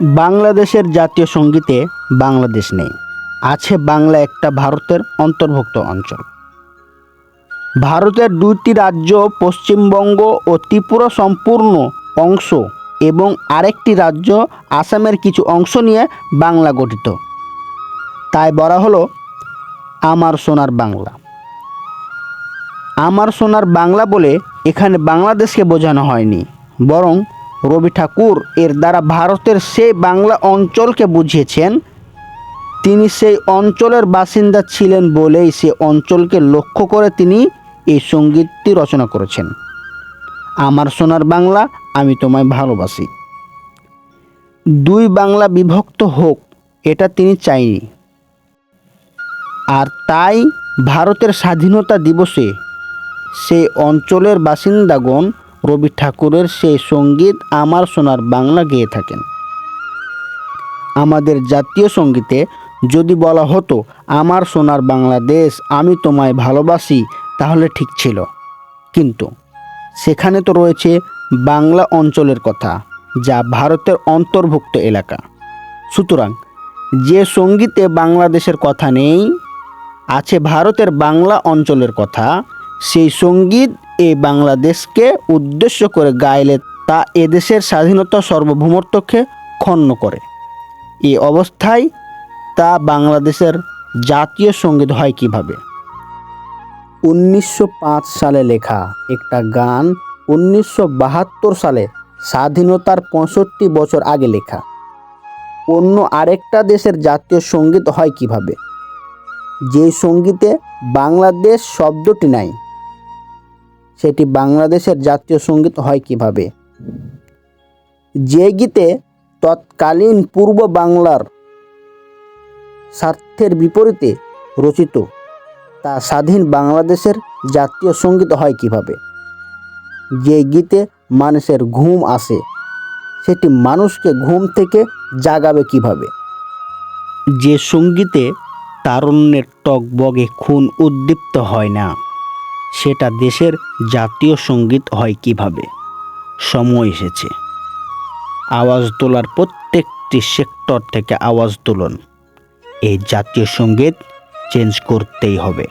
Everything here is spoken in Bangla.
বাংলাদেশের জাতীয় সঙ্গীতে বাংলাদেশ নেই। আছে বাংলা একটা ভারতের অন্তর্ভুক্ত অঞ্চল। ভারতের দুইটি রাজ্য পশ্চিমবঙ্গ ও ত্রিপুরা সম্পূর্ণ অংশ এবং আরেকটি রাজ্য আসামের কিছু অংশ নিয়ে বাংলা গঠিত। তাই বলা হলো আমার সোনার বাংলা। আমার সোনার বাংলা বলে এখানে বাংলাদেশকে বোঝানো হয়নি, বরং রবি ঠাকুর এর দ্বারা ভারতের সেই বাংলা অঞ্চলকে বুঝিয়েছেন। তিনি সেই অঞ্চলের বাসিন্দা ছিলেন বলেই সে অঞ্চলকে লক্ষ্য করে তিনি এই সঙ্গীতটি রচনা করেছেন। আমার সোনার বাংলা, আমি তোমায় ভালোবাসি। দুই বাংলা বিভক্ত হোক, এটা তিনি চাইনি। আর তাই ভারতের স্বাধীনতা দিবসে সেই অঞ্চলের বাসিন্দাগণ রবি ঠাকুরের সেই সংগীত আমার সোনার বাংলা গেয়ে থাকেন। আমাদের জাতীয় সঙ্গীতে যদি বলা হতো, আমার সোনার বাংলাদেশ আমি তোমায় ভালোবাসি তাহলে ঠিক ছিল। কিন্তু সেখানে তো রয়েছে বাংলা অঞ্চলের কথা, যা ভারতের অন্তর্ভুক্ত এলাকা। সুতরাং যে সঙ্গীতে বাংলাদেশের কথা নেই, আছে ভারতের বাংলা অঞ্চলের কথা, সেই সংগীত এই বাংলাদেশকে উদ্দেশ্য করে গাইলে তা এদেশের স্বাধীনতা সার্বভৌমত্বকে ক্ষণ্ণ করে। এই অবস্থায় তা বাংলাদেশের জাতীয় সংগীত হয় কীভাবে? উনিশশো পাঁচ সালে লেখা একটা গান উনিশশো বাহাত্তর সালে স্বাধীনতার পঁয়ষট্টি বছর আগে লেখা। অন্য আরেকটা দেশের জাতীয় সংগীত হয় কীভাবে? যে সঙ্গীতে বাংলাদেশ শব্দটি নাই সেটি বাংলাদেশের জাতীয় সংগীত হয় কীভাবে? যে গীতে তৎকালীন পূর্ব বাংলার স্বার্থের বিপরীতে রচিত, তা স্বাধীন বাংলাদেশের জাতীয় সংগীত হয় কীভাবে? যে গীতে মানুষের ঘুম আসে, সেটি মানুষকে ঘুম থেকে জাগাবে কীভাবে? যে সঙ্গীতে তারুণ্যের টকবগে খুন উদ্দীপ্ত হয় না। সেটা দেশের জাতীয় সংগীত হয় কীভাবে? সময় এসেছে। আওয়াজ তোলার প্রত্যেকটি সেক্টর থেকে আওয়াজ তুলুন। এই জাতীয় সংগীত চেঞ্জ করতেই হবে।